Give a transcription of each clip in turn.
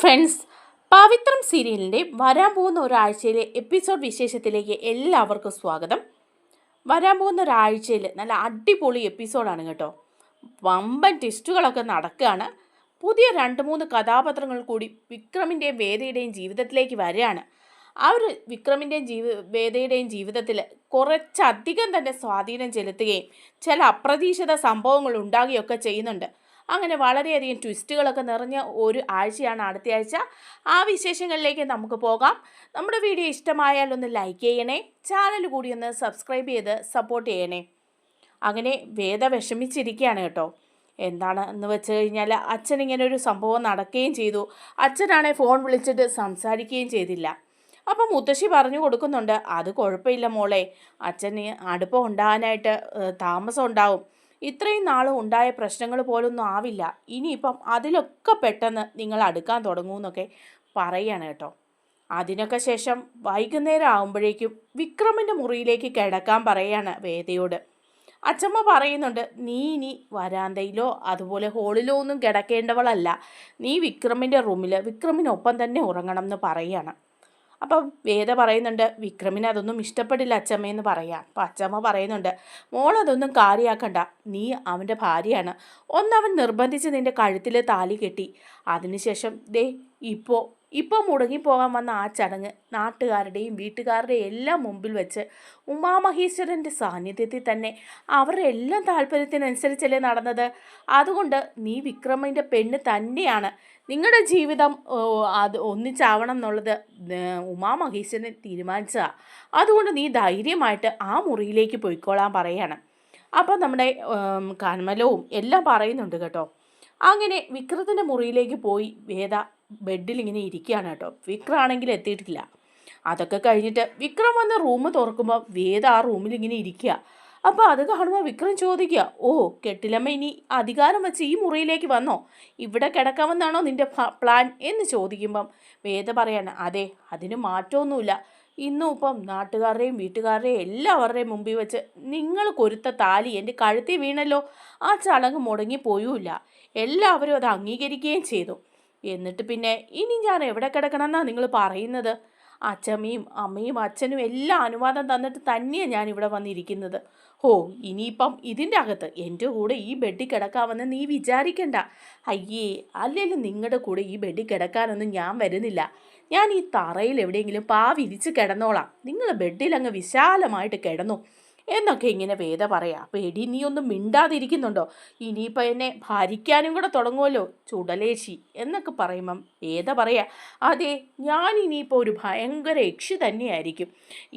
Friends. പവിത്രം സീരിയലിന്റെ വരാൻ പോകുന്ന ഒരാഴ്ചയിലെ എപ്പിസോഡ് വിശേഷത്തിലേക്ക് എല്ലാവർക്കും സ്വാഗതം. വരാൻ പോകുന്ന ഒരാഴ്ചയിൽ നല്ല അടിപൊളി എപ്പിസോഡാണ് കേട്ടോ. വമ്പൻ ടെസ്റ്റുകളൊക്കെ നടക്കുകയാണ്. പുതിയ രണ്ട് മൂന്ന് കഥാപാത്രങ്ങൾ കൂടി വിക്രമിന്റെയും വേദയുടെയും ജീവിതത്തിലേക്ക് വരികയാണ്. അവർ വിക്രമിന്റെയും ജീവി വേദയുടെയും ജീവിതത്തിൽ കുറച്ചധികം തന്നെ സ്വാധീനം ചെലുത്തുകയും ചില അപ്രതീക്ഷിത സംഭവങ്ങൾ ഉണ്ടാകുകയൊക്കെ ചെയ്യുന്നുണ്ട്. അങ്ങനെ വളരെയധികം ട്വിസ്റ്റുകളൊക്കെ നിറഞ്ഞ ഒരു ആഴ്ചയാണ് അടുത്ത ആഴ്ച. ആ വിശേഷങ്ങളിലേക്ക് നമുക്ക് പോകാം. നമ്മുടെ വീഡിയോ ഇഷ്ടമായാൽ ഒന്ന് ലൈക്ക് ചെയ്യണേ. ചാനൽ കൂടി ഒന്ന് സബ്സ്ക്രൈബ് ചെയ്ത് സപ്പോർട്ട് ചെയ്യണേ. അങ്ങനെ വേദ വിഷമിച്ചിരിക്കുകയാണ് കേട്ടോ. എന്താണ് എന്ന് വെച്ച് കഴിഞ്ഞാൽ അച്ഛൻ ഇങ്ങനെ ഒരു സംഭവം നടക്കുകയും ചെയ്തു. അച്ഛനാണെ ഫോൺ വിളിച്ചിട്ട് സംസാരിക്കുകയും ചെയ്തില്ല. അപ്പം മുത്തശ്ശി പറഞ്ഞു കൊടുക്കുന്നുണ്ട് അത് കുഴപ്പമില്ല മോളെ. അച്ഛന് അടുപ്പം ഉണ്ടാകാനായിട്ട് താമസം ഉണ്ടാവും. ഇത്രയും നാളും ഉണ്ടായ പ്രശ്നങ്ങൾ പോലൊന്നും ആവില്ല. ഇനിയിപ്പം അതിലൊക്കെ പെട്ടെന്ന് നിങ്ങൾ അടുക്കാൻ തുടങ്ങുമെന്നൊക്കെ പറയാണ് കേട്ടോ. അതിനൊക്കെ ശേഷം വൈകുന്നേരം ആകുമ്പോഴേക്കും വിക്രമിന്റെ മുറിയിലേക്ക് കിടക്കാൻ പറയാണ് വേദയോട്. അച്ചമ്മ പറയുന്നുണ്ട് നീ ഇനി വരാന്തയിലോ അതുപോലെ ഹോളിലോ ഒന്നും കിടക്കേണ്ടവളല്ല. നീ വിക്രമിന്റെ റൂമിൽ വിക്രമിനൊപ്പം തന്നെ ഉറങ്ങണം എന്ന് പറയാണ്. അപ്പം വേദ പറയുന്നുണ്ട് വിക്രമിന് അതൊന്നും ഇഷ്ടപ്പെടില്ല അച്ചമ്മയെന്ന് പറയാം. അപ്പം അച്ചമ്മ പറയുന്നുണ്ട് മോളതൊന്നും കാര്യമാക്കണ്ട നീ അവന്റെ ഭാര്യയാണ്. ഒന്നവൻ നിർബന്ധിച്ച് നിന്റെ കഴുത്തിൽ താലി കെട്ടി. അതിനുശേഷം ദേ ഇപ്പോൾ ഇപ്പോൾ മുടങ്ങിപ്പോകാൻ വന്ന ആ ചടങ്ങ് നാട്ടുകാരുടെയും വീട്ടുകാരുടെയും എല്ലാം മുമ്പിൽ വെച്ച് ഉമാമഹേശ്വരന്റെ സാന്നിധ്യത്തിൽ തന്നെ അവരുടെ എല്ലാം താല്പര്യത്തിനനുസരിച്ചല്ലേ നടന്നത്? അതുകൊണ്ട് നീ വിക്രമിന്റെ പെണ്ണ് തന്നെയാണ്. നിങ്ങളുടെ ജീവിതം അത് ഒന്നിച്ചാവണം എന്നുള്ളത് ഉമാമഹേശ്വരൻ തീരുമാനിച്ചതാണ് അതുകൊണ്ട് നീ ധൈര്യമായിട്ട് ആ മുറിയിലേക്ക് പോയിക്കോളാൻ പറയാണ്. അപ്പം നമ്മുടെ കന്മലവും എല്ലാം പറയുന്നുണ്ട് കേട്ടോ. അങ്ങനെ വിക്രത്തിന്റെ മുറിയിലേക്ക് പോയി. വേദ ബെഡിൽ ഇങ്ങനെ ഇരിക്കുകയാണ് കേട്ടോ. വിക്രാണെങ്കിൽ എത്തിയിട്ടില്ല. അതൊക്കെ കഴിഞ്ഞിട്ട് വിക്രം വന്ന് റൂം തുറക്കുമ്പോൾ വേദ ആ റൂമിൽ ഇങ്ങനെ ഇരിക്കുക. അപ്പോൾ അത് കാണുമ്പോൾ വിക്രം ചോദിക്കുക ഓ കെട്ടിലമ്മ ഇനി അധികാരം വെച്ച് ഈ മുറിയിലേക്ക് വന്നോ? ഇവിടെ കിടക്കാമെന്നാണോ നിന്റെ പ്ലാൻ എന്ന് ചോദിക്കുമ്പം വേദ പറയാണ് അതെ അതിന് മാറ്റമൊന്നുമില്ല. ഇന്നും ഇപ്പം നാട്ടുകാരുടെയും വീട്ടുകാരുടെയും എല്ലാവരുടെയും മുമ്പിൽ വെച്ച് നിങ്ങൾ കൊരുത്ത താലി എന്റെ കഴുത്തി വീണല്ലോ. ആ ചടങ്ങ് മുടങ്ങി മുടങ്ങിപ്പോയുമില്ല എല്ലാവരും അത് അംഗീകരിക്കുകയും ചെയ്തു. എന്നിട്ട് പിന്നെ ഇനി ഞാൻ എവിടെ കിടക്കണമെന്നാണ് നിങ്ങൾ പറയുന്നത്? അച്ഛമ്മയും അമ്മയും അച്ഛനും എല്ലാം അനുവാദം തന്നിട്ട് തന്നെയാണ് ഞാൻ ഇവിടെ വന്നിരിക്കുന്നത്. ഹോ ഇനിയിപ്പം ഇതിന്റെ അകത്ത് എന്റെ കൂടെ ഈ ബെഡിൽ കിടക്കാമെന്ന് നീ വിചാരിക്കണ്ട. അയ്യേ അല്ലെങ്കിലും നിങ്ങളുടെ കൂടെ ഈ ബെഡിൽ കിടക്കാനൊന്നും ഞാൻ വരുന്നില്ല. ഞാൻ ഈ തറയിൽ എവിടെയെങ്കിലും പാവിരിച്ച് കിടന്നോളാം. നിങ്ങൾ ബെഡിൽ അങ്ങ് വിശാലമായിട്ട് കിടന്നു. എന്നൊക്കെ ഇങ്ങനെ വേദ പറയാം. അപ്പോൾ എടി നീ ഒന്നും മിണ്ടാതിരിക്കുന്നുണ്ടോ? ഇനിയിപ്പോൾ എന്നെ ഭരിക്കാനും കൂടെ തുടങ്ങുമല്ലോ ചുടലേശി എന്നൊക്കെ പറയുമ്പം വേദ പറയാ അതെ ഞാൻ ഇനിയിപ്പോൾ ഒരു ഭയങ്കര യക്ഷി തന്നെയായിരിക്കും.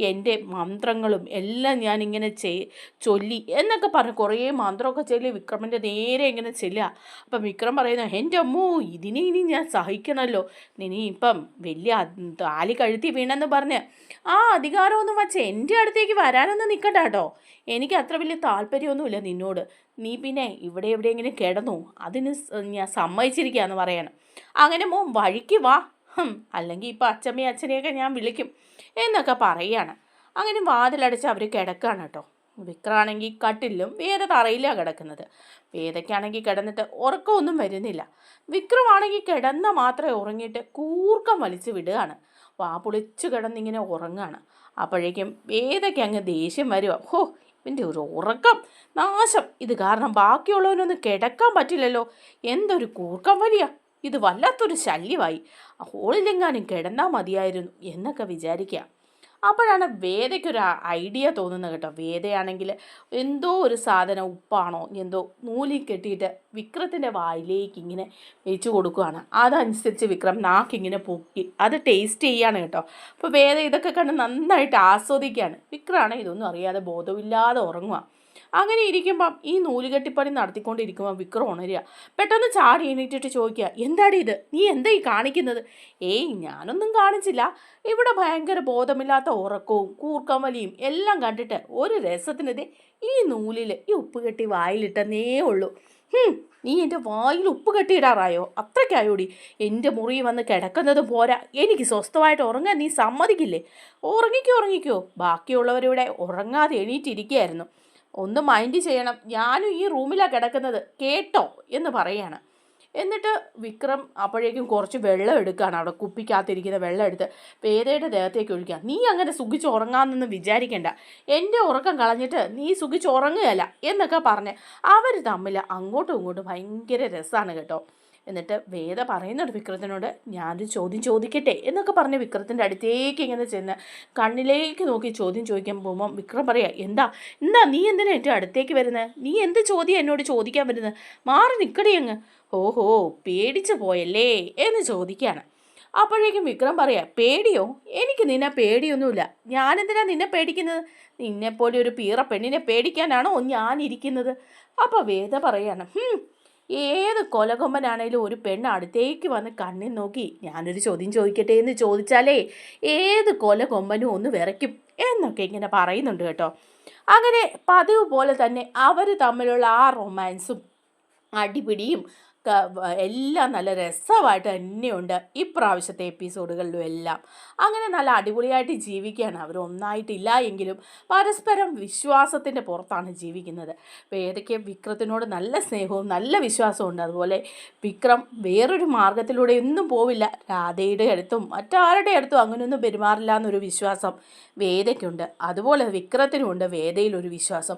എന്റെ മന്ത്രങ്ങളും എല്ലാം ഞാനിങ്ങനെ ചെയ് ചൊല്ലി എന്നൊക്കെ പറഞ്ഞ് കുറേ മന്ത്രമൊക്കെ ചൊല്ലി വിക്രമന്റെ നേരെ ഇങ്ങനെ ചെല്ലുക. അപ്പം വിക്രം പറയുന്നു എന്റെ അമ്മോ ഇതിനെ ഇനി ഞാൻ സഹിക്കണമല്ലോ ഇനി ഇപ്പം വലിയ താലി കഴുത്തി വീണെന്ന് പറഞ്ഞ് ആ അധികാരമൊന്നും വച്ച് എന്റെ അടുത്തേക്ക് വരാനൊന്നും നിൽക്കണ്ട കേട്ടോ. എനിക്ക് അത്ര വലിയ താല്പര്യമൊന്നുമില്ല നിന്നോട്. നീ പിന്നെ ഇവിടെ എവിടെയെങ്കിലും കിടന്നു? അതിന് ഞാൻ സമ്മതിച്ചിരിക്കുകയെന്ന് പറയണം. അങ്ങനെ മോൻ വഴിക്ക് വാ. അല്ലെങ്കിൽ ഇപ്പം അച്ഛമ്മയും അച്ഛനെയൊക്കെ ഞാൻ വിളിക്കും എന്നൊക്കെ പറയുകയാണ് അങ്ങനെ വാതിലടച്ച് അവർ കിടക്കുകയാണ് കേട്ടോ. വിക്രാണെങ്കിൽ കട്ടിലും വേദ തറയിലാണ് കിടക്കുന്നത്. വേദയ്ക്കാണെങ്കിൽ കിടന്നിട്ട് ഉറക്കമൊന്നും വരുന്നില്ല. വിക്രമാണെങ്കിൽ കിടന്ന മാത്രമേ ഉറങ്ങിയിട്ട് കൂർക്കം വലിച്ചു വിടുകയാണ്. വാ പൊളിച്ചു കിടന്നിങ്ങനെ ഉറങ്ങാണ്. അപ്പോഴേക്കും വേദയ്ക്ക് അങ്ങ് ദേഷ്യം വരുക ഹോ ഇവന്റെ ഒരു ഉറക്കം. നാശം. ഇത് കാരണം ബാക്കിയുള്ളവനൊന്നും കിടക്കാൻ പറ്റില്ലല്ലോ. എന്തൊരു കൂർക്കം വലിയ. ഇത് വല്ലാത്തൊരു ശല്യമായി. ഹോളിലെങ്ങാനും കിടന്നാൽ മതിയായിരുന്നു എന്നൊക്കെ വിചാരിക്കുക അപ്പോഴാണ് വേദയ്ക്കൊരു ഐഡിയ തോന്നുന്നത് കേട്ടോ. വേദയാണെങ്കിൽ എന്തോ ഒരു സാധനം ഉപ്പാണോ എന്തോ നൂലി കെട്ടിയിട്ട് വിക്രത്തിന്റെ വായിലേക്ക് ഇങ്ങനെ വെച്ച് കൊടുക്കുകയാണ് അതനുസരിച്ച് വിക്രം നാക്കിങ്ങനെ പൊക്കി അത് ടേസ്റ്റ് ചെയ്യാണ് കേട്ടോ. അപ്പോൾ വേദ ഇതൊക്കെ കണ്ട് നന്നായിട്ട് ആസ്വദിക്കുകയാണ്. വിക്രമാണ് ഇതൊന്നും അറിയാതെ ബോധമില്ലാതെ ഉറങ്ങുക. അങ്ങനെ ഇരിക്കുമ്പം ഈ നൂലുകെട്ടിപ്പണി നടത്തിക്കൊണ്ടിരിക്കുമ്പോൾ വിക്രം ഉണരുക. പെട്ടെന്ന് ചാടി എണീറ്റിട്ട് ചോദിക്കുക എന്താടി ഇത്? നീ എന്താ ഈ കാണിക്കുന്നത്? ഏയ് ഞാനൊന്നും കാണിച്ചില്ല. ഇവിടെ ഭയങ്കര ബോധമില്ലാത്ത ഉറക്കവും കൂർക്കമലിയും എല്ലാം കണ്ടിട്ട് ഒരു രസത്തിനത് ഈ നൂലിൽ ഈ ഉപ്പ് കെട്ടി വായിലിട്ടെന്നേ ഉള്ളൂ. നീ എന്റെ വായിൽ ഉപ്പ് കെട്ടിയിടാറായോ? അത്രയ്ക്കായോടി. എന്റെ മുറി വന്ന് കിടക്കുന്നത് പോരാ. എനിക്ക് സ്വസ്ഥമായിട്ട് ഉറങ്ങാൻ നീ സമ്മതിക്കില്ലേ? ഉറങ്ങിക്കോ ഉറങ്ങിക്കോ. ബാക്കിയുള്ളവരിവിടെ ഉറങ്ങാതെ എണീറ്റിരിക്കുകയായിരുന്നു. ഒന്ന് മൈൻഡ് ചെയ്യണം. ഞാനും ഈ റൂമിലാണ് കിടക്കുന്നത്. കേട്ടോ എന്ന് പറയാണ്. എന്നിട്ട് വിക്രം അപ്പോഴേക്കും കുറച്ച് വെള്ളം എടുക്കുകയാണ് അവിടെ കുപ്പിക്കകത്തിരിക്കുന്ന വെള്ളം എടുത്ത് പേരയുടെ ദേഹത്തേക്ക് ഒഴിക്കുക. നീ അങ്ങനെ സുഖിച്ച് ഉറങ്ങാമെന്നൊന്നും വിചാരിക്കേണ്ട. എന്റെ ഉറക്കം കളഞ്ഞിട്ട് നീ സുഖിച്ച് ഉറങ്ങുകയല്ല എന്നൊക്കെ പറഞ്ഞ് അവർ തമ്മിൽ അങ്ങോട്ടും ഇങ്ങോട്ടും ഭയങ്കര രസമാണ് കേട്ടോ. എന്നിട്ട് വേദ പറയുന്നുണ്ട് വിക്രത്തിനോട് ഞാനൊരു ചോദ്യം ചോദിക്കട്ടെ എന്നൊക്കെ പറഞ്ഞ് വിക്രത്തിന്റെ അടുത്തേക്ക് ഇങ്ങനെ ചെന്ന് കണ്ണിലേക്ക് നോക്കി ചോദ്യം ചോദിക്കാൻ പോകുമ്പോൾ വിക്രം പറയുക എന്താ എന്താ നീ എന്തിനാ എന്റെ അടുത്തേക്ക് വരുന്നത് നീ എന്ത് ചോദ്യം എന്നോട് ചോദിക്കാൻ വരുന്നത് മാറി നിൽക്കടി അങ്ങ്. ഓഹോ പേടിച്ചു പോയല്ലേ? എന്ന് ചോദിക്കുകയാണ് അപ്പോഴേക്കും വിക്രം പറയാം പേടിയോ? എനിക്ക് നിന്നെ പേടിയൊന്നുമില്ല. ഞാനെന്തിനാ നിന്നെ പേടിക്കുന്നത്? നിന്നെപ്പോലെ ഒരു പീറ പെണ്ണിനെ പേടിക്കാനാണോ ഞാനിരിക്കുന്നത് അപ്പോൾ വേദ പറയാണ് "ഹും, ഏത് കൊലകൊമ്പനാണേലും ഒരു പെണ്ണ് അടുത്തേക്ക് വന്ന് കണ്ണിൽ നോക്കി ഞാനൊരു ചോദ്യം ചോദിക്കട്ടെ എന്ന് ചോദിച്ചാലേ ഏത് കൊലകൊമ്പനും ഒന്ന് വിറയ്ക്കും എന്നൊക്കെ ഇങ്ങനെ പറയുന്നുണ്ട് കേട്ടോ. അങ്ങനെ പതിവ് പോലെ തന്നെ അവർ തമ്മിലുള്ള ആ റൊമാൻസും അടിപിടിയും എല്ലാം നല്ല രസമായിട്ട് തന്നെയുണ്ട്. ഇപ്രാവശ്യത്തെ എപ്പിസോഡുകളിലും എല്ലാം. അങ്ങനെ നല്ല അടിപൊളിയായിട്ട് ജീവിക്കുകയാണ്. അവർ ഒന്നായിട്ടില്ല എങ്കിലും പരസ്പരം വിശ്വാസത്തിന്റെ പുറത്താണ് ജീവിക്കുന്നത്. വേദയ്ക്ക് വിക്രത്തിനോട് നല്ല സ്നേഹവും നല്ല വിശ്വാസവും ഉണ്ട്. അതുപോലെ വിക്രം വേറൊരു മാർഗത്തിലൂടെ ഒന്നും പോവില്ല. രാധയുടെ അടുത്തും മറ്റാരുടെ അടുത്തും അങ്ങനെയൊന്നും പെരുമാറില്ല എന്നൊരു വിശ്വാസം വേദയ്ക്കുണ്ട്. അതുപോലെ വിക്രത്തിനുമുണ്ട് വേദയിലൊരു വിശ്വാസം.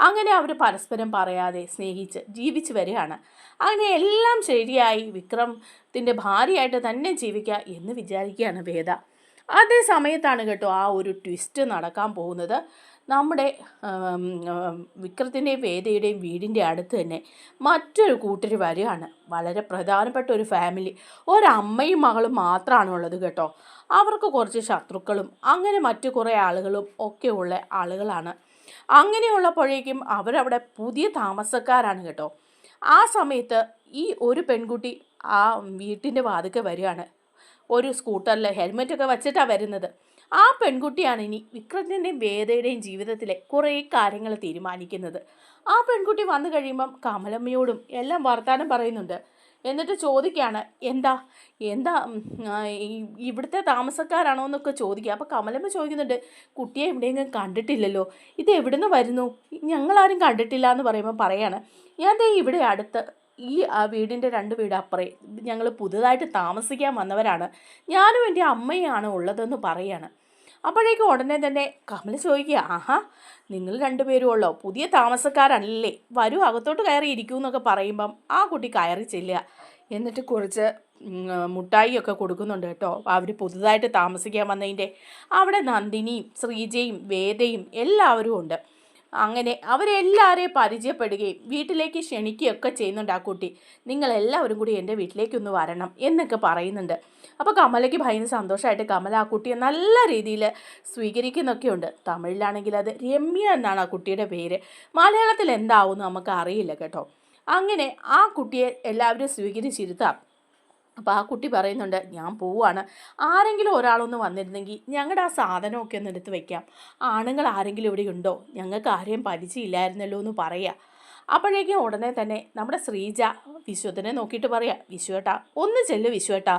അങ്ങനെ അവർ പരസ്പരം പറയാതെ സ്നേഹിച്ച് ജീവിച്ചു വരികയാണ്. അങ്ങനെ എല്ലാം ശരിയായി വിക്രമത്തിന്റെ ഭാര്യയായിട്ട് തന്നെ ജീവിക്കുക എന്ന് വിചാരിക്കുകയാണ് വേദ. അതേ സമയത്താണ് കേട്ടോ ആ ഒരു ട്വിസ്റ്റ് നടക്കാൻ പോകുന്നത്. നമ്മുടെ വിക്രത്തിന്റെയും വേദയുടെയും വീടിന്റെ അടുത്ത് തന്നെ മറ്റൊരു കൂട്ടർ വരികയാണ്. വളരെ പ്രധാനപ്പെട്ട ഒരു ഫാമിലി ഒരമ്മയും മകളും മാത്രമാണ് ഉള്ളത് കേട്ടോ. അവർക്ക് കുറച്ച് ശത്രുക്കളും അങ്ങനെ മറ്റു കുറേ ആളുകളും ഒക്കെ ഉള്ള ആളുകളാണ്. അങ്ങനെയുള്ളപ്പോഴേക്കും അവരവിടെ പുതിയ താമസക്കാരാണ് കേട്ടോ. ആ സമയത്ത് ഈ ഒരു പെൺകുട്ടി ആ വീട്ടിന്റെ വാതിക്കെ വരികയാണ്. ഒരു സ്കൂട്ടറിൽ ഹെൽമെറ്റൊക്കെ വച്ചിട്ടാണ് വരുന്നത്. ആ പെൺകുട്ടിയാണ് ഇനി വിക്രത്തിന്റെയും വേദയുടെയും ജീവിതത്തിലെ കുറേ കാര്യങ്ങൾ തീരുമാനിക്കുന്നത്. ആ പെൺകുട്ടി വന്നു കഴിയുമ്പം കമലമ്മയോടും എല്ലാം വർത്താനം പറയുന്നുണ്ട്. എന്നിട്ട് ചോദിക്കുകയാണ് എന്താ എന്താ ഇവിടുത്തെ താമസക്കാരാണോ എന്നൊക്കെ ചോദിക്കുക. അപ്പോൾ കമലമ്മ ചോദിക്കുന്നുണ്ട് കുട്ടിയെ എവിടെയെങ്കിലും കണ്ടിട്ടില്ലല്ലോ ഇത് എവിടുന്ന് വരുന്നു? ഞങ്ങളാരും കണ്ടിട്ടില്ല എന്ന് പറയുമ്പോൾ പറയാണ് ഞാൻ ദേ ഇവിടെ അടുത്ത് ഈ വീടിന്റെ രണ്ട് വീട് അപ്പുറേ ഞങ്ങൾ പുതുതായിട്ട് താമസിക്കാൻ വന്നവരാണ് ഞാനും എന്റെ അമ്മയാണ് ഉള്ളതെന്ന് പറയാണ്. അപ്പോഴേക്കും ഉടനെ തന്നെ കമൽ ചോദിക്കുക ആഹാ നിങ്ങൾ രണ്ടുപേരും ഉള്ളോ പുതിയ താമസക്കാരല്ലേ വരൂ അകത്തോട്ട് കയറി ഇരിക്കൂ എന്നൊക്കെ പറയുമ്പം ആ കുട്ടി കയറി ചെല്ലുക. എന്നിട്ട് കുറച്ച് മുട്ടായിയൊക്കെ കൊടുക്കുന്നുണ്ട് കേട്ടോ. അവർ പുതുതായിട്ട് താമസിക്കാൻ വന്നതിന്റെ അവിടെ നന്ദിനിയും ശ്രീജയും വേദയും എല്ലാവരും ഉണ്ട്. അങ്ങനെ അവരെല്ലാവരെയും പരിചയപ്പെടുകയും വീട്ടിലേക്ക് ക്ഷണിക്കുകയൊക്കെ ചെയ്യുന്നുണ്ട് ആ കുട്ടി. നിങ്ങളെല്ലാവരും കൂടി എന്റെ വീട്ടിലേക്കൊന്ന് വരണം എന്നൊക്കെ പറയുന്നുണ്ട്. അപ്പോൾ കമലയ്ക്ക് ഭയങ്കര സന്തോഷമായിട്ട് കമല ആ കുട്ടിയെ നല്ല രീതിയിൽ സ്വീകരിക്കുന്നൊക്കെയുണ്ട്. തമിഴിലാണെങ്കിൽ അത് രമ്യ എന്നാണ് ആ കുട്ടിയുടെ പേര്. മലയാളത്തിൽ എന്താവും നമുക്ക് അറിയില്ല കേട്ടോ. അങ്ങനെ ആ കുട്ടിയെ എല്ലാവരും സ്വീകരിച്ചിരുത്താം. അപ്പോൾ ആ കുട്ടി പറയുന്നുണ്ട് ഞാൻ പോവാണ്. ആരെങ്കിലും ഒരാളൊന്ന് വന്നിരുന്നെങ്കിൽ ഞങ്ങളുടെ ആ സാധനമൊക്കെ ഒന്ന് എടുത്ത് വെക്കാം. ആണുങ്ങൾ ആരെങ്കിലും ഇവിടെ ഉണ്ടോ? ഞങ്ങൾക്ക് ആരെയും പരിചയമില്ലായിരുന്നല്ലോ എന്ന് പറയാം. അപ്പോഴേക്കും ഉടനെ തന്നെ നമ്മുടെ ശ്രീജ വിശ്വത്തിനെ നോക്കിയിട്ട് പറയാം വിശ്വേട്ടാ ഒന്ന് ചെല്ലു വിശ്വേട്ടാ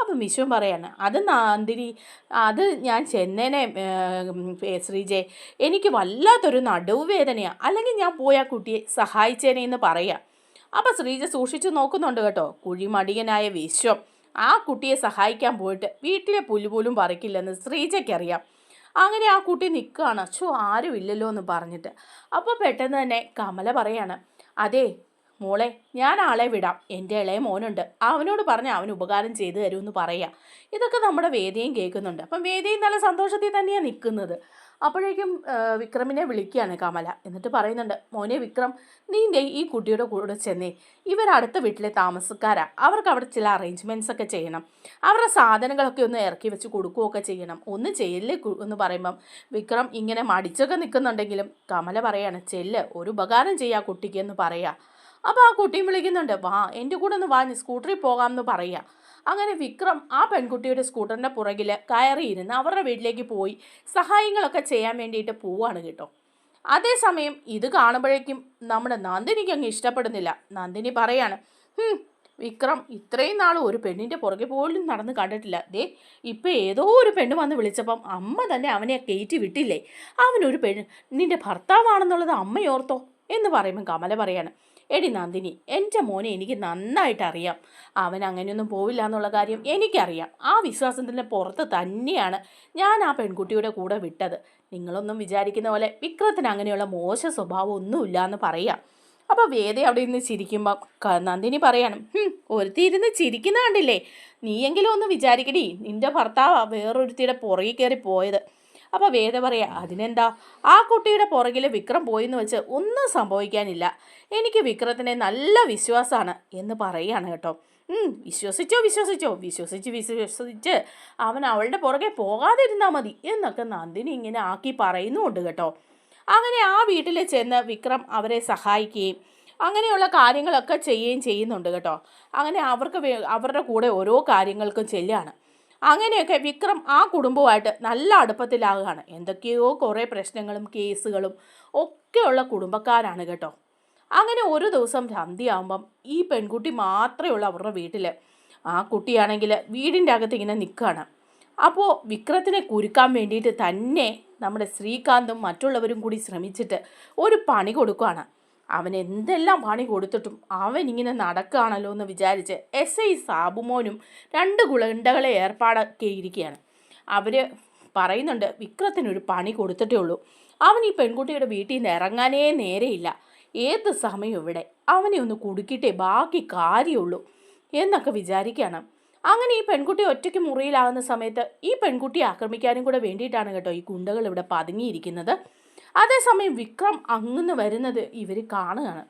അപ്പം വിശ്വം പറയാണ് അത് നാന്തിരി അത് ഞാൻ ചെന്നേനെ ശ്രീജയെ ശ്രീജെ എനിക്ക് വല്ലാത്തൊരു നടുവേദനയാണ് അല്ലെങ്കിൽ ഞാൻ പോയി കുട്ടിയെ സഹായിച്ചേനെ എന്ന് പറയാം. അപ്പം ശ്രീജ സൂക്ഷിച്ചു നോക്കുന്നുണ്ട് കേട്ടോ. കുഴിമടിയനായ വിശ്വം. ആ കുട്ടിയെ സഹായിക്കാൻ പോയിട്ട് വീട്ടിലെ പുല്ല് പോലും പറിക്കില്ലെന്ന് ശ്രീജയ്ക്കറിയാം. അങ്ങനെ ആ കുട്ടി നിൽക്കുകയാണ് അച്ഛോ ആരും ഇല്ലല്ലോ എന്ന് പറഞ്ഞിട്ട്. അപ്പോൾ പെട്ടെന്ന് തന്നെ കമല പറയാണ് അതെ മോളെ ഞാൻ ആളെ വിടാം. എന്റെ ഇളയ മോനുണ്ട്. അവനോട് പറഞ്ഞ് അവന് ഉപകാരം ചെയ്തു തരുമെന്ന് പറയാം. ഇതൊക്കെ നമ്മുടെ വേദിയും കേൾക്കുന്നുണ്ട്. അപ്പം വേദിയും നല്ല സന്തോഷത്തിൽ തന്നെയാണ് നിൽക്കുന്നത്. അപ്പോഴേക്കും വിക്രമിനെ വിളിക്കുകയാണ് കമല. എന്നിട്ട് പറയുന്നുണ്ട് മോനെ വിക്രം നീന്റെ ഈ കുട്ടിയുടെ കൂടെ ചെന്നേ. ഇവർ അടുത്ത വീട്ടിലെ താമസക്കാരാ. അവർക്ക് അവിടെ ചില അറേഞ്ച്മെന്റ്സ് ഒക്കെ ചെയ്യണം. അവരുടെ സാധനങ്ങളൊക്കെ ഒന്ന് ഇറക്കി വെച്ച് കൊടുക്കുകയൊക്കെ ചെയ്യണം. ഒന്ന് ചെയ്യല്ലേ എന്ന് പറയുമ്പം വിക്രം ഇങ്ങനെ മടിച്ചൊക്കെ നിൽക്കുന്നുണ്ടെങ്കിലും കമല പറയാണ് ചെല്ല് ഒരു ഉപകാരം ചെയ്യാ കുട്ടിക്ക് എന്ന് പറയാ. അപ്പോൾ ആ കുട്ടിയും വിളിക്കുന്നുണ്ട് വാ എന്റെ കൂടെ ഒന്ന് വാ സ്കൂട്ടറിൽ പോകാമെന്ന് പറയാ. അങ്ങനെ വിക്രം ആ പെൺകുട്ടിയുടെ സ്കൂട്ടറിന്റെ പുറകിൽ കയറിയിരുന്ന് അവരുടെ വീട്ടിലേക്ക് പോയി സഹായങ്ങളൊക്കെ ചെയ്യാൻ വേണ്ടിയിട്ട് പോവാണ് കേട്ടോ. അതേസമയം ഇത് കാണുമ്പോഴേക്കും നമ്മുടെ നന്ദിനിക്ക് അങ്ങ് ഇഷ്ടപ്പെടുന്നില്ല. നന്ദിനി പറയാണ് "ഹും, വിക്രം ഇത്രയും നാൾ ഒരു പെണ്ണിന്റെ പുറകെ പോലും നടന്ന് കണ്ടിട്ടില്ല. ദേ ഇപ്പം ഏതോ ഒരു പെണ്ണ് വന്ന് വിളിച്ചപ്പം അമ്മ തന്നെ അവനെ കയറ്റി വിട്ടില്ലേ? അവനൊരു പെണ്ണ് നിന്റെ ഭർത്താവാണെന്നുള്ളത് അമ്മയോർത്തോ? എന്ന് പറയുമ്പോൾ കമല പറയാണ് എടി നന്ദിനി എന്റെ മോനെ എനിക്ക് നന്നായിട്ട് അറിയാം അവൻ അങ്ങനെയൊന്നും പോവില്ല എന്നുള്ള കാര്യം എനിക്കറിയാം. ആ വിശ്വാസത്തിന്റെ പുറത്ത് തന്നെയാണ് ഞാൻ ആ പെൺകുട്ടിയുടെ കൂടെ വിട്ടത്. നിങ്ങളൊന്നും വിചാരിക്കുന്ന പോലെ വിക്രത്തിന് അങ്ങനെയുള്ള മോശ സ്വഭാവം ഒന്നുമില്ല എന്ന് പറയാം. അപ്പോൾ വേദ അവിടെ ഇരുന്ന് ചിരിക്കുമ്പോൾ നന്ദിനി പറയണം "ഹും, ഒരുത്തി ഇരുന്ന് ചിരിക്കുന്ന കണ്ടില്ലേ? നീയെങ്കിലും ഒന്ന് വിചാരിക്കടി നിന്റെ ഭർത്താവാണ് വേറൊരുത്തിയുടെ പുറകെ കയറി പോയത്. അപ്പോൾ വേദ പറയാ അതിനെന്താ? ആ കുട്ടിയുടെ പുറകിൽ വിക്രം പോയെന്ന് വെച്ച് ഒന്നും സംഭവിക്കാനില്ല. എനിക്ക് വിക്രത്തിനെ നല്ല വിശ്വാസമാണ് എന്ന് പറയുകയാണ് കേട്ടോ. വിശ്വസിച്ചോ വിശ്വസിച്ചോ? വിശ്വസിച്ച് വിശ്വസിച്ച് അവൻ അവളുടെ പുറകെ പോകാതിരുന്നാൽ മതി എന്നൊക്കെ നന്ദിനി ഇങ്ങനെ ആക്കി പറയുന്നുമുണ്ട് കേട്ടോ. അങ്ങനെ ആ വീട്ടിൽ ചെന്ന് വിക്രം അവരെ സഹായിക്കുകയും അങ്ങനെയുള്ള കാര്യങ്ങളൊക്കെ ചെയ്യുകയും ചെയ്യുന്നുണ്ട് കേട്ടോ. അങ്ങനെ അവർക്ക് അവരുടെ കൂടെ ഓരോ കാര്യങ്ങൾക്കും ചെല്ലുകയാണ് അങ്ങനെയൊക്കെ വിക്രം ആ കുടുംബമായിട്ട് നല്ല അടുപ്പത്തിലാകുകയാണ് എന്തൊക്കെയോ കുറേ പ്രശ്നങ്ങളും കേസുകളും ഒക്കെയുള്ള കുടുംബക്കാരാണ് കേട്ടോ. അങ്ങനെ ഒരു ദിവസം സന്ധ്യയാകുമ്പം ഈ പെൺകുട്ടി മാത്രമേ ഉള്ളൂ അവരുടെ വീട്ടിൽ ആ കുട്ടിയാണെങ്കിൽ വീടിന്റെ അകത്ത് ഇങ്ങനെ നിൽക്കുകയാണ് അപ്പോൾ വിക്രത്തിനെ കുരുക്കാൻ വേണ്ടിയിട്ട് തന്നെ നമ്മുടെ ശ്രീകാന്തും മറ്റുള്ളവരും കൂടി ശ്രമിച്ചിട്ട് ഒരു പണി കൊടുക്കുകയാണ് അവൻ എന്തെല്ലാം പണി കൊടുത്തിട്ടും അവൻ ഇങ്ങനെ നടക്കുകയാണല്ലോ എന്ന് വിചാരിച്ച് എസ് ഐ. സാബുമോനും രണ്ട് ഗുണ്ടകളെ ഏർപ്പാടാക്കിയിരിക്കുകയാണ് അവർ പറയുന്നുണ്ട് വിക്രത്തിനൊരു പണി കൊടുത്തിട്ടേ ഉള്ളൂ. അവൻ ഈ പെൺകുട്ടിയുടെ വീട്ടിൽ നിന്ന് ഇറങ്ങാനേ നേരെയില്ല ഏത് സമയം ഇവിടെ? അവനെ ഒന്ന് കുടുക്കിയിട്ടേ ബാക്കി കാര്യമുള്ളൂ എന്നൊക്കെ വിചാരിക്കുകയാണ്. അങ്ങനെ ഈ പെൺകുട്ടി ഒറ്റയ്ക്ക് മുറിയിലാകുന്ന സമയത്ത് ഈ പെൺകുട്ടിയെ ആക്രമിക്കാനും കൂടെ വേണ്ടിയിട്ടാണ് കേട്ടോ ഈ ഗുണ്ടകൾ ഇവിടെ പതുങ്ങിയിരിക്കുന്നത്. അതേസമയം വിക്രം അങ്ങുന്ന് വരുന്നത് ഇവർ കാണുകയാണ്.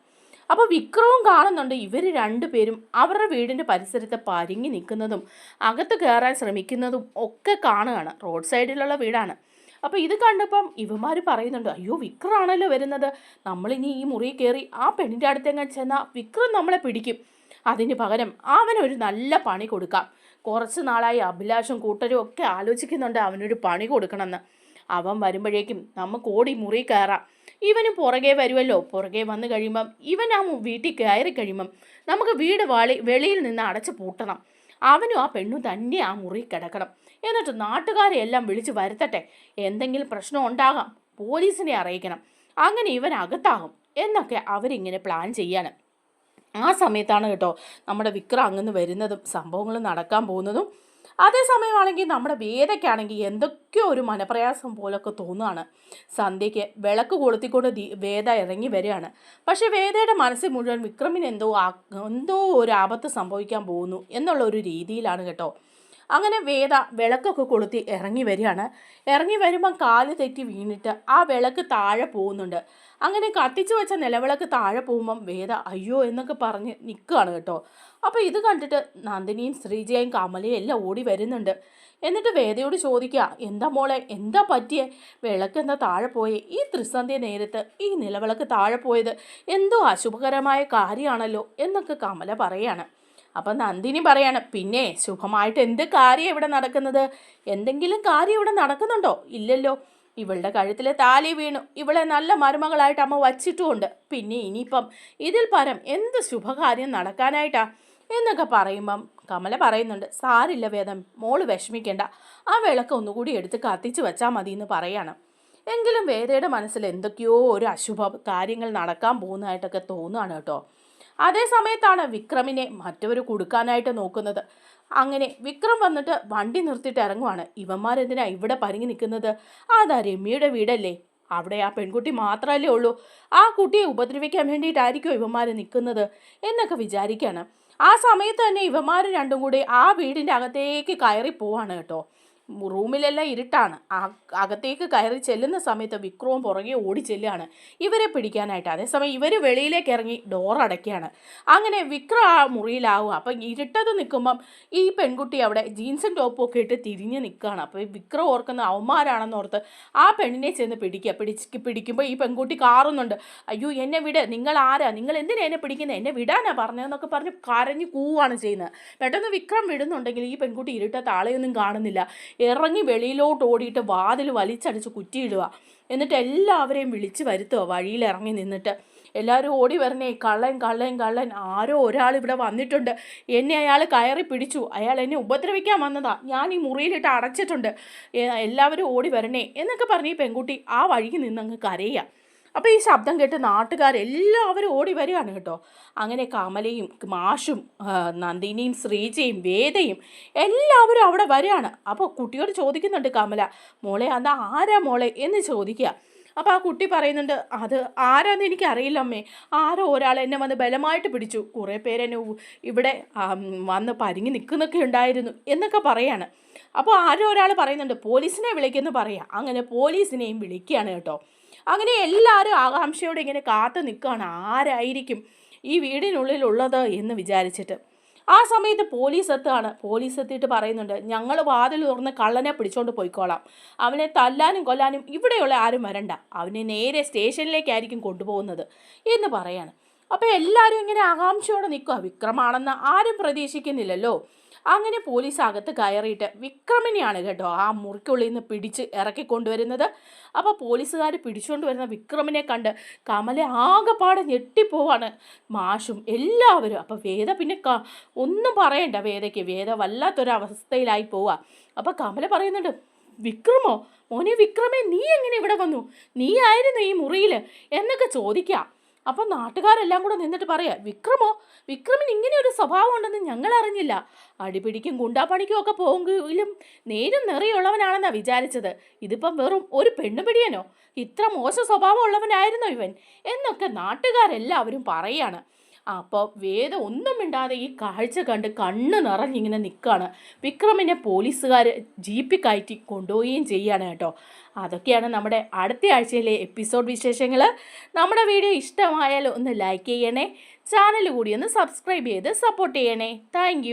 അപ്പോൾ വിക്രവും കാണുന്നുണ്ട്. ഇവർ രണ്ടുപേരും അവരുടെ വീടിന്റെ പരിസരത്ത് പരിങ്ങി നിൽക്കുന്നതും അകത്ത് കയറാൻ ശ്രമിക്കുന്നതും ഒക്കെ കാണുകയാണ്. റോഡ് സൈഡിലുള്ള വീടാണ്. അപ്പോൾ ഇത് കണ്ടപ്പം ഇവന്മാർ പറയുന്നുണ്ട് അയ്യോ വിക്രമാണല്ലോ വരുന്നത്. നമ്മളിനി ഈ മുറി കയറി ആ പെണ്ണിന്റെ അടുത്തെങ്ങാൻ ചെന്നാൽ വിക്രം നമ്മളെ പിടിക്കും. അതിന് പകരം അവനൊരു നല്ല പണി കൊടുക്കാം. കുറച്ച് നാളായി അഭിലാഷും കൂട്ടരും ഒക്കെ ആലോചിക്കുന്നുണ്ട് അവനൊരു പണി കൊടുക്കണമെന്ന്. അവൻ വരുമ്പോഴേക്കും നമുക്ക് ഓടി മുറി കയറാം. ഇവന് പുറകെ വരുമല്ലോ പുറകെ വന്നു കഴിയുമ്പം ഇവൻ ആ വീട്ടിൽ കയറി കഴിയുമ്പം നമുക്ക് വീട് വാളി വെളിയിൽ നിന്ന് അടച്ചു പൂട്ടണം. അവനും ആ പെണ്ണും തന്നെ ആ മുറി കിടക്കണം. എന്നിട്ട് നാട്ടുകാരെ എല്ലാം വിളിച്ചു വരുത്തട്ടെ. എന്തെങ്കിലും പ്രശ്നം ഉണ്ടാകാം പോലീസിനെ അറിയിക്കണം. അങ്ങനെ ഇവൻ അകത്താകും എന്നൊക്കെ അവരിങ്ങനെ പ്ലാൻ ചെയ്യാണ്. ആ സമയത്താണ് കേട്ടോ നമ്മുടെ വിക്രം അങ്ങന്ന് വരുന്നതും സംഭവങ്ങൾ നടക്കാൻ പോകുന്നതും അതേസമയമാണെങ്കിൽ നമ്മുടെ വേദയ്ക്കാണെങ്കിൽ എന്തൊക്കെയോ ഒരു മനപ്രയാസം പോലൊക്കെ തോന്നുകയാണ്. സന്ധ്യയ്ക്ക് വിളക്ക് കൊളുത്തിക്കൊണ്ട് വേദ ഇറങ്ങി വരികയാണ്. പക്ഷേ വേദയുടെ മനസ്സിൽ മുഴുവൻ വിക്രമിന് എന്തോ എന്തോ ഒരു ആപത്ത് സംഭവിക്കാൻ പോകുന്നു എന്നുള്ള ഒരു രീതിയിലാണ് കേട്ടോ. അങ്ങനെ വേദ വിളക്കൊക്കെ കൊളുത്തി ഇറങ്ങി വരികയാണ്. ഇറങ്ങി വരുമ്പം കാൽ തെറ്റി വീണിട്ട് ആ വിളക്ക് താഴെ പോകുന്നുണ്ട്. അങ്ങനെ കത്തിച്ചു വെച്ച നിലവിളക്ക് താഴെ പോകുമ്പം വേദ അയ്യോ എന്നൊക്കെ പറഞ്ഞ് നിൽക്കുകയാണ് കേട്ടോ. അപ്പോൾ ഇത് കണ്ടിട്ട് നന്ദിനിയും ശ്രീജയും കമലയും എല്ലാം ഓടി വരുന്നുണ്ട്. എന്നിട്ട് വേദയോട് ചോദിക്കുക എന്താ മോളെ എന്താ പറ്റിയേ? വിളക്ക് എന്താ താഴെ പോയേ? ഈ ത്രിസന്ധ്യ നേരത്ത് ഈ നിലവിളക്ക് താഴെ പോയത് എന്തോ അശുഭകരമായ കാര്യമാണല്ലോ എന്നൊക്കെ കമല പറയാണ്. അപ്പം നന്ദിനി പറയാണ് പിന്നെ ശുഭമായിട്ട് എന്ത് കാര്യം ഇവിടെ നടക്കുന്നത്? എന്തെങ്കിലും കാര്യം ഇവിടെ നടക്കുന്നുണ്ടോ? ഇല്ലല്ലോ. ഇവളുടെ കഴുത്തിൽ താലി വീണു. ഇവളെ നല്ല മരുമകളായിട്ട് അമ്മ വച്ചിട്ടുമുണ്ട്. പിന്നെ ഇനിയിപ്പം ഇതിൽ പരം എന്ത് ശുഭകാര്യം നടക്കാനായിട്ടാ? എന്നൊക്കെ പറയുമ്പം കമല പറയുന്നുണ്ട് സാരില്ല വേദം മോൾ വിഷമിക്കേണ്ട. ആ വിളക്ക് ഒന്നുകൂടി എടുത്ത് കത്തിച്ച് വെച്ചാൽ മതി എന്ന് പറയാണ്. എങ്കിലും വേദയുടെ മനസ്സിൽ എന്തൊക്കെയോ ഒരു അശുഭ കാര്യങ്ങൾ നടക്കാൻ പോകുന്നതായിട്ടൊക്കെ തോന്നുകയാണ് കേട്ടോ. അതേ സമയത്താണ് വിക്രമിനെ മറ്റവർ കൊടുക്കാനായിട്ട് നോക്കുന്നത്. അങ്ങനെ വിക്രം വന്നിട്ട് വണ്ടി നിർത്തിയിട്ട് ഇറങ്ങുവാണ്. ഇവന്മാരെന്തിനാ ഇവിടെ പരിങ്ങി നിൽക്കുന്നത്? അതാ രമ്യയുടെ വീടല്ലേ? അവിടെ ആ പെൺകുട്ടി മാത്രമല്ലേ ഉള്ളൂ. ആ കുട്ടിയെ ഉപദ്രവിക്കാൻ വേണ്ടിയിട്ടായിരിക്കും ഇവന്മാർ നിൽക്കുന്നത്? എന്നൊക്കെ വിചാരിക്കുകയാണ് ആ സമയത്ത് തന്നെ ഇവന്മാർ രണ്ടും കൂടി ആ വീടിന്റെ അകത്തേക്ക് കയറി പോവാണ് കേട്ടോ. റൂമിലെല്ലാം ഇരുട്ടാണ്. അകത്തേക്ക് കയറി ചെല്ലുന്ന സമയത്ത് വിക്രവും പുറകെ ഓടി ചെല്ലുകയാണ്. ഇവരെ പിടിക്കാനായിട്ട്. അതേസമയം ഇവർ വെളിയിലേക്ക് ഇറങ്ങി ഡോർ അടയ്ക്കുകയാണ്. അങ്ങനെ വിക്രം ആ മുറിയിലാവും അപ്പം ഇരുട്ടത് നിൽക്കുമ്പം ഈ പെൺകുട്ടി അവിടെ ജീൻസും ടോപ്പും ഒക്കെ ഇട്ട് തിരിഞ്ഞ് നിൽക്കുകയാണ്. അപ്പോൾ വിക്രം ഓർക്കുന്ന അവന്മാരാണെന്ന് ഓർത്ത് ആ പെണ്ണിനെ ചെന്ന് പിടിക്കുക. പിടിച്ച് പിടിക്കുമ്പോൾ ഈ പെൺകുട്ടി കാറുന്നുണ്ട്. അയ്യോ എന്നെ വിട്. നിങ്ങൾ ആരാ? നിങ്ങൾ എന്തിനാ എന്നെ പിടിക്കുന്നത് എന്നെ വിടാനാ പറഞ്ഞതെന്നൊക്കെ പറഞ്ഞ് കരഞ്ഞ് കൂവാണ് ചെയ്യുന്നത്. പെട്ടെന്ന് വിക്രം വിടുന്നുണ്ടെങ്കിൽ ഈ പെൺകുട്ടി ഇരുട്ടത്ത് ആളെയൊന്നും കാണുന്നില്ല. ഇറങ്ങി വെളിയിലോട്ട് ഓടിയിട്ട് വാതിൽ വലിച്ചടിച്ച് കുറ്റിയിടുക. എന്നിട്ട് എല്ലാവരെയും വിളിച്ച് വരുത്തുക വഴിയിൽ ഇറങ്ങി നിന്നിട്ട്. എല്ലാവരും ഓടി വരണേ കള്ളൻ കള്ളൻ കള്ളൻ. ആരോ ഒരാൾ ഇവിടെ വന്നിട്ടുണ്ട്. എന്നെ അയാൾ കയറി പിടിച്ചു. അയാൾ എന്നെ ഉപദ്രവിക്കാൻ വന്നതാ. ഞാൻ ഈ മുറിയിലിട്ട് അടച്ചിട്ടുണ്ട്. എല്ലാവരും ഓടി വരണേ എന്നൊക്കെ പറഞ്ഞ് ഈ പെൺകുട്ടി ആ വഴിക്ക് നിന്നങ്ങ് കരയുക. അപ്പോൾ ഈ ശബ്ദം കേട്ട് നാട്ടുകാരെല്ലാവരും ഓടി വരികയാണ് കേട്ടോ. അങ്ങനെ കമലയും മാഷും നന്ദിനിയും ശ്രീജയും വേദയും എല്ലാവരും അവിടെ വരികയാണ്. അപ്പോൾ കുട്ടിയോട് ചോദിക്കുന്നുണ്ട് കമല മോളെ അത് ആരാ മോളെ? എന്ന് ചോദിക്കുക. അപ്പോൾ ആ കുട്ടി പറയുന്നുണ്ട് അത് ആരാന്ന് എനിക്ക് അറിയില്ല അമ്മേ. ആരോ ഒരാൾ എന്നെ വന്ന് ബലമായിട്ട് പിടിച്ചു. കുറേ പേരെന്നെ ഇവിടെ വന്ന് പരിങ്ങി നിൽക്കുന്നൊക്കെ ഉണ്ടായിരുന്നു എന്നൊക്കെ പറയാണ്. അപ്പോൾ ആരോ ഒരാൾ പറയുന്നുണ്ട് പോലീസിനെ വിളിക്കുമെന്ന് പറയാം. അങ്ങനെ പോലീസിനെയും വിളിക്കുകയാണ് കേട്ടോ. അങ്ങനെ എല്ലാവരും ആകാംക്ഷയോടെ ഇങ്ങനെ കാത്തു നിൽക്കുകയാണ്. ആരായിരിക്കും ഈ വീടിനുള്ളിലുള്ളത് എന്ന് വിചാരിച്ചിട്ട്. ആ സമയത്ത് പോലീസ് എത്തുകയാണ്. പോലീസ് എത്തിയിട്ട് പറയുന്നുണ്ട് ഞങ്ങൾ വാതിൽ തുറന്ന് കള്ളനെ പിടിച്ചോണ്ട് പോയിക്കോളാം. അവനെ തല്ലാനും കൊല്ലാനും ഇവിടെയുള്ള ആരും വരണ്ട. അവനെ നേരെ സ്റ്റേഷനിലേക്കായിരിക്കും കൊണ്ടുപോകുന്നത് എന്ന് പറയാണ്. അപ്പോൾ എല്ലാവരും ഇങ്ങനെ ആകാംക്ഷയോടെ നിൽക്കുക വിക്രമാണെന്ന് ആരും പ്രതീക്ഷിക്കുന്നില്ലല്ലോ. അങ്ങനെ പോലീസ് അകത്ത് കയറിയിട്ട് വിക്രമിനെയാണ് കേട്ടോ ആ മുറിക്കുള്ളിൽ നിന്ന് പിടിച്ച് ഇറക്കി കൊണ്ടുവരുന്നത്. അപ്പോൾ പോലീസുകാർ പിടിച്ചുകൊണ്ട് വരുന്ന വിക്രമിനെ കണ്ട് കമല ആകെപ്പാടെ ഞെട്ടിപ്പോവാണ്. മാഷും എല്ലാവരും അപ്പോൾ വേദ പിന്നെ ഒന്നും പറയണ്ട വേദയ്ക്ക്. വേദ വല്ലാത്തൊരവസ്ഥയിലായി പോവുക അപ്പോൾ കമല പറയുന്നുണ്ട് വിക്രമോ മോനെ വിക്രമേ നീ എങ്ങനെ ഇവിടെ വന്നു? നീ ആയിരുന്നു ഈ മുറിയിൽ എന്നൊക്കെ ചോദിക്കാം. അപ്പം നാട്ടുകാരെല്ലാം കൂടെ നിന്നിട്ട് പറയാ വിക്രമോ വിക്രമിന് ഇങ്ങനെ ഒരു സ്വഭാവം ഉണ്ടെന്ന് ഞങ്ങൾ അറിഞ്ഞില്ല അടിപിടിക്കും ഗുണ്ടാപ്പണിക്കും ഒക്കെ പോകുമെങ്കിലും നേരും നിറയുള്ളവനാണെന്നാ വിചാരിച്ചത്. ഇതിപ്പം വെറും ഒരു പെണ്ണുപിടിയനോ? ഇത്ര മോശ സ്വഭാവം ഉള്ളവനായിരുന്നോ ഇവൻ? എന്നൊക്കെ നാട്ടുകാരെല്ലാവരും പറയാണ്. അപ്പോൾ വേദ ഒന്നും മിണ്ടാതെ ഈ കാഴ്ച കണ്ട് കണ്ണ് നിറഞ്ഞിങ്ങനെ നിൽക്കുകയാണ് വിക്രമിനെ പോലീസുകാർ ജീപ്പി കയറ്റി കൊണ്ടുപോവുകയും ചെയ്യുകയാണ് കേട്ടോ. അതൊക്കെയാണ് നമ്മുടെ അടുത്ത ആഴ്ചയിലെ എപ്പിസോഡ് വിശേഷങ്ങൾ നമ്മുടെ വീഡിയോ ഇഷ്ടമായാൽ ഒന്ന് ലൈക്ക് ചെയ്യണേ. ചാനൽ കൂടി ഒന്ന് സബ്സ്ക്രൈബ് ചെയ്ത് സപ്പോർട്ട് ചെയ്യണേ. താങ്ക്